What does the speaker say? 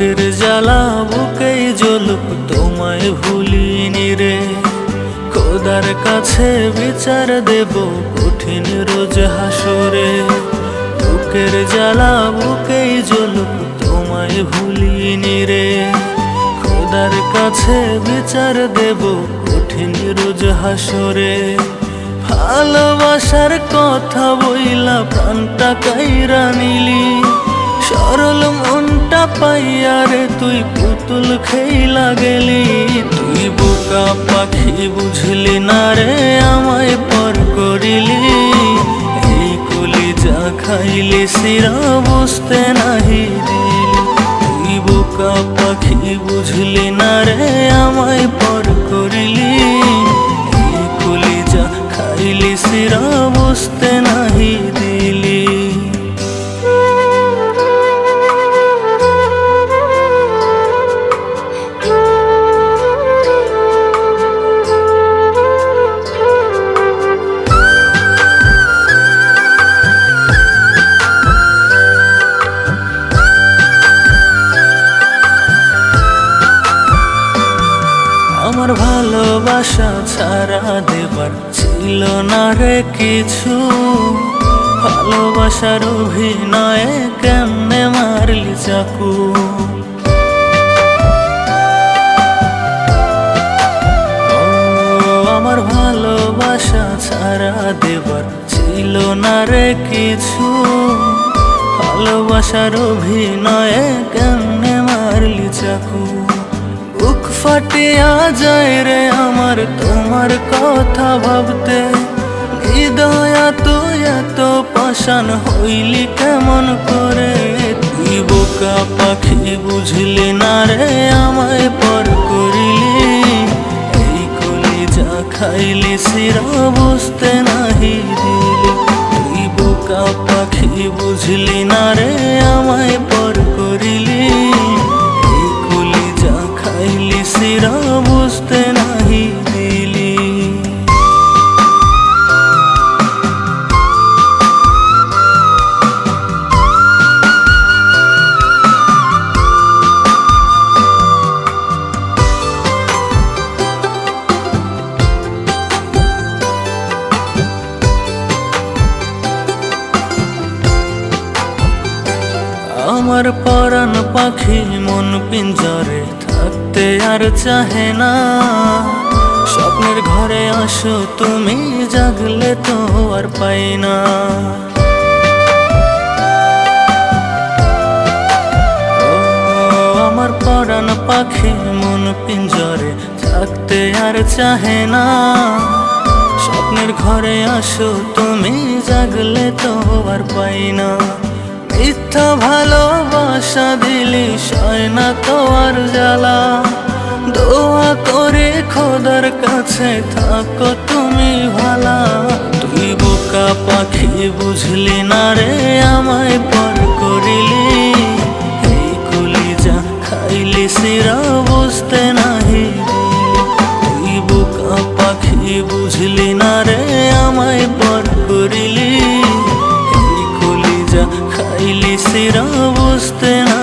বুকের জ্বালা বুকেই জ্বলুক, তোমায় ভুলিনি রে। খোদার কাছে বিচার দেব, কঠিন রোজ হাসরে। বুকের জ্বালা বুকেই জ্বলুক, তোমায় ভুলিনি রে। খোদার কাছে বিচার দেব, কঠিন রোজ হাসরে। ভালোবাসার কথা বইলা প্রাণটা কাইরা নিলি। সরল মনটা পাইয়া রে, তুই পুতুল খেইলা গেলি তুই বোকা পাখি বুঝলি না রে, আমায় পর করিলি। এই কলি যা খাইলি সিরা বুঝতে নাহি তুই বোকা পাখি বুঝলি না রে, আমায় পর করিলি। এই কলি যা খাইলি সিরা বুঝতে আমার ভালোবাসা ছাড়া দেবার ছিল না রে কিছু। ভালোবাসার অভিনয়ে কেমনে মারলি চাকু? আমার ভালোবাসা ছাড়া দেবার ছিল না রে কিছু। ভালোবাসার অভিনয়ে কেমনে মারলি চাকু? ফাটিয়া যায় রে আমার তোমার কথা ভাবতে। হৃদয়া তুই এত পাষাণ হইলি কেমন করে? তুই বোকা পাখি বুঝলি না রে, আমায় পর করিলি। এই কলি যা খাইলি সিরা বুঝতে নাহি দিলি। তুই বোকা পাখি বুঝলি না রে, আমায় পর আমার পরাণ পাখি মন পিঞ্জরে থাকতে আর চাহে না। স্বপ্নের ঘরে আসো, তুমি জাগলে তো আর পাই না। আমার পরাণ পাখি মন পিঞ্জরে থাকতে আর চাহে না। স্বপ্নের ঘরে আসো, তুমি জাগলে তো আর পাই না। মিথ্যা ভালোবাসা দিলি সয় না তো আর জ্বালা। দোয়া করে খোদার কাছে থাকো তুমি ভালা। তুই বোকা পাখি বুঝলি না রে, আমায় পর করিলি। এই কলি যা খাইলি সিরা বুঝতে নাহি। তুই বোকা পাখি বুঝলি না রে, আমায় পর করিলি এই